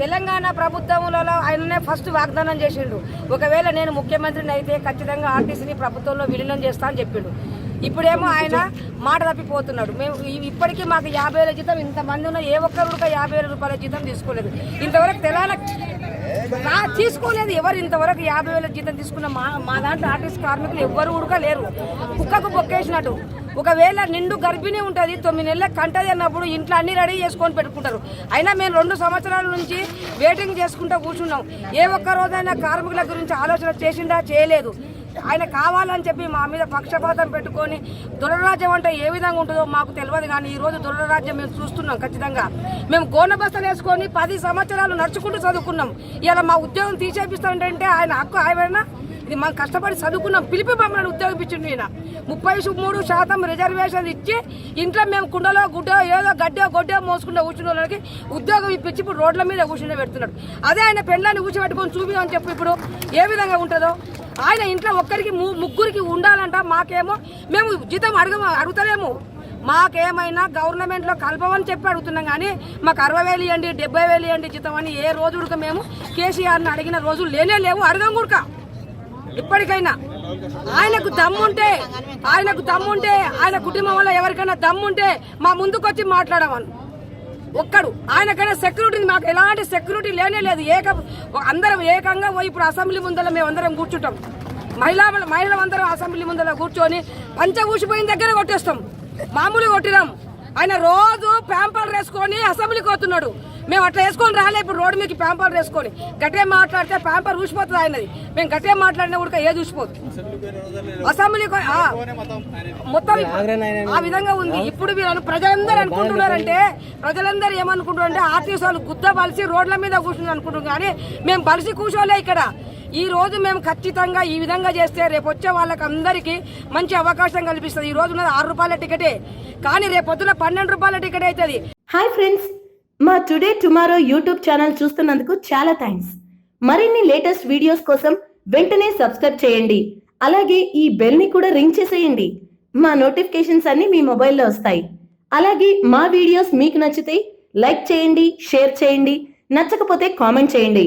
తెలంగాణ ప్రభుత్వంలో ఆయననే ఫస్ట్ వాగ్దానం చేసిండు. ఒకవేళ నేను ముఖ్యమంత్రిని అయితే ఖచ్చితంగా ఆర్టీసీని ప్రభుత్వంలో విలీనం చేస్తా అని చెప్పిండు. ఇప్పుడేమో ఆయన మాట తప్పిపోతున్నాడు. మేము ఇప్పటికీ మాకు యాభై వేల జీతం ఇంతమంది ఉన్న ఏ ఒక్కరు యాభై వేల రూపాయల జీతం తీసుకోలేదు. ఇంతవరకు తెలంగాణ తీసుకోలేదు. ఎవరు ఇంతవరకు యాభై వేల జీతం తీసుకున్న మా మా దాంట్లో ఆర్టీసీ కార్మికులు ఎవ్వరు ఉడక లేరు కుక్కకు బొక్కేసినట్టు. ఒకవేళ నిండు గర్భిణీ ఉంటుంది తొమ్మిది నెలల కంటది అన్నప్పుడు ఇంట్లో అన్ని రెడీ చేసుకొని పెట్టుకుంటారు. అయినా మేము రెండు సంవత్సరాల నుంచి వెయిటింగ్ చేసుకుంటూ కూర్చున్నాం. ఏ ఒక్క రోజైనా కార్మికుల గురించి ఆలోచన చేసిందా చేయలేదు. ఆయన కావాలని చెప్పి మా మీద పక్షపాతం పెట్టుకొని దురరాజ్యం అంటే ఏ విధంగా ఉంటుందో మాకు తెలియదు కానీ ఈ రోజు దురరాజ్యం మేము చూస్తున్నాం ఖచ్చితంగా. మేము గోనబస్తలు వేసుకొని పది సంవత్సరాలు నడుచుకుంటూ చదువుకున్నాం. ఇలా మా ఉద్యోగం తీసేపిస్తానంటే ఆయన హక్కు ఆయన ఇది మనం కష్టపడి చదువుకున్నాం. పిలిపి మమ్మల్ని ఉద్యోగం ఈయన. ముప్పై మూడు శాతం రిజర్వేషన్ ఇచ్చి ఇంట్లో మేము కుండలో గుడ్డో ఏదో గడ్డో గొడ్డో మోసుకుంటే కూర్చున్న వాళ్ళకి ఉద్యోగం ఇప్పించి ఇప్పుడు రోడ్ల మీద కూర్చుని పెడుతున్నాడు. అదే ఆయన పెళ్ళాన్ని కూర్చోబెట్టుకొని చూపిదని చెప్పి ఇప్పుడు. ఏ విధంగా ఉంటుందో? ఆయన ఇంట్లో ఒక్కరికి ము- ముగ్గురికి ఉండాలంట మాకేమో మేము జీతం అడగ అడుగుతలేము. మాకేమైనా గవర్నమెంట్లో కలపమని చెప్పి అడుగుతున్నాం కానీ మాకు అరవై వేలు ఇవ్వండి డెబ్బై వేలు ఇవ్వండి జీతం అని ఏ రోజు ఉడక మేము కేసీఆర్ని అడిగిన రోజులు లేనే లేవు అడగం కూడా ఇప్పటికైనా ఆయనకు దమ్ముంటే ఆయనకు దమ్ముంటే ఆయన కుటుంబం వల్ల ఎవరికైనా దమ్ముంటే మా ముందుకొచ్చి మాట్లాడమను. ఒక్కడు ఆయనకైనా సెక్యూరిటీ మాకు ఎలాంటి సెక్యూరిటీ లేనే లేదు. ఏక అందరం ఏకంగా పోయి ఇప్పుడు అసెంబ్లీ ముందర మేము అందరం కూర్చుంటాం. మహిళా మహిళలందరం అసెంబ్లీ ముందర కూర్చొని పంచ ఊసిపోయిన దగ్గర కొట్టేస్తాం. మామూలు కొట్టినాం. ఆయన రోజు ప్యాంపర్ వేసుకొని అసెంబ్లీకి పోతున్నాడు. మేము అట్లా వేసుకొని రాలే ఇప్పుడు రోడ్డు మీకు ప్యాంపర్ వేసుకొని. గట్టే మాట్లాడితే ప్యాంపర్ ఊసిపోతుంది ఆయనది. మేము గట్టే మాట్లాడినా కూడా ఏది ఊసిపోదు అసెంబ్లీకి మొత్తం ఆ విధంగా ఉంది. ఇప్పుడు వీళ్ళు ప్రజలందరూ అనుకుంటున్నారంటే ప్రజలందరూ ఏమనుకుంటున్నారంటే ఆర్టీసీ వాళ్ళు గుద్ద బలిసి రోడ్ల మీద కూర్చుని అనుకుంటున్నారు. కానీ మేము బలిసి కూర్చోలే ఇక్కడ. ఈ రోజు మేము ఖచ్చితంగా ఈ విధంగా చేస్తే రేపు వచ్చే వాళ్ళకి అందరికీ మంచి అవకాశం కల్పిస్తుంది. ఈ రోజు ఉన్నది ఆరు రూపాయల టికెటే. కానీ రేపు పొద్దున పన్నెండు రూపాయల టికెట్ అవుతుంది. హాయ్ ఫ్రెండ్స్ మా టుడే టుమారో యూట్యూబ్ ఛానల్ చూస్తున్నందుకు చాలా థ్యాంక్స్ మరిన్ని లేటెస్ట్ వీడియోస్ కోసం వెంటనే సబ్స్క్రైబ్ చేయండి. అలాగే ఈ బెల్ని కూడా రింగ్ చేసేయండి. మా నోటిఫికేషన్స్ అన్ని మీ మొబైల్లో వస్తాయి. అలాగే మా వీడియోస్ మీకు నచ్చితే లైక్ చేయండి షేర్ చేయండి. నచ్చకపోతే కామెంట్ చేయండి.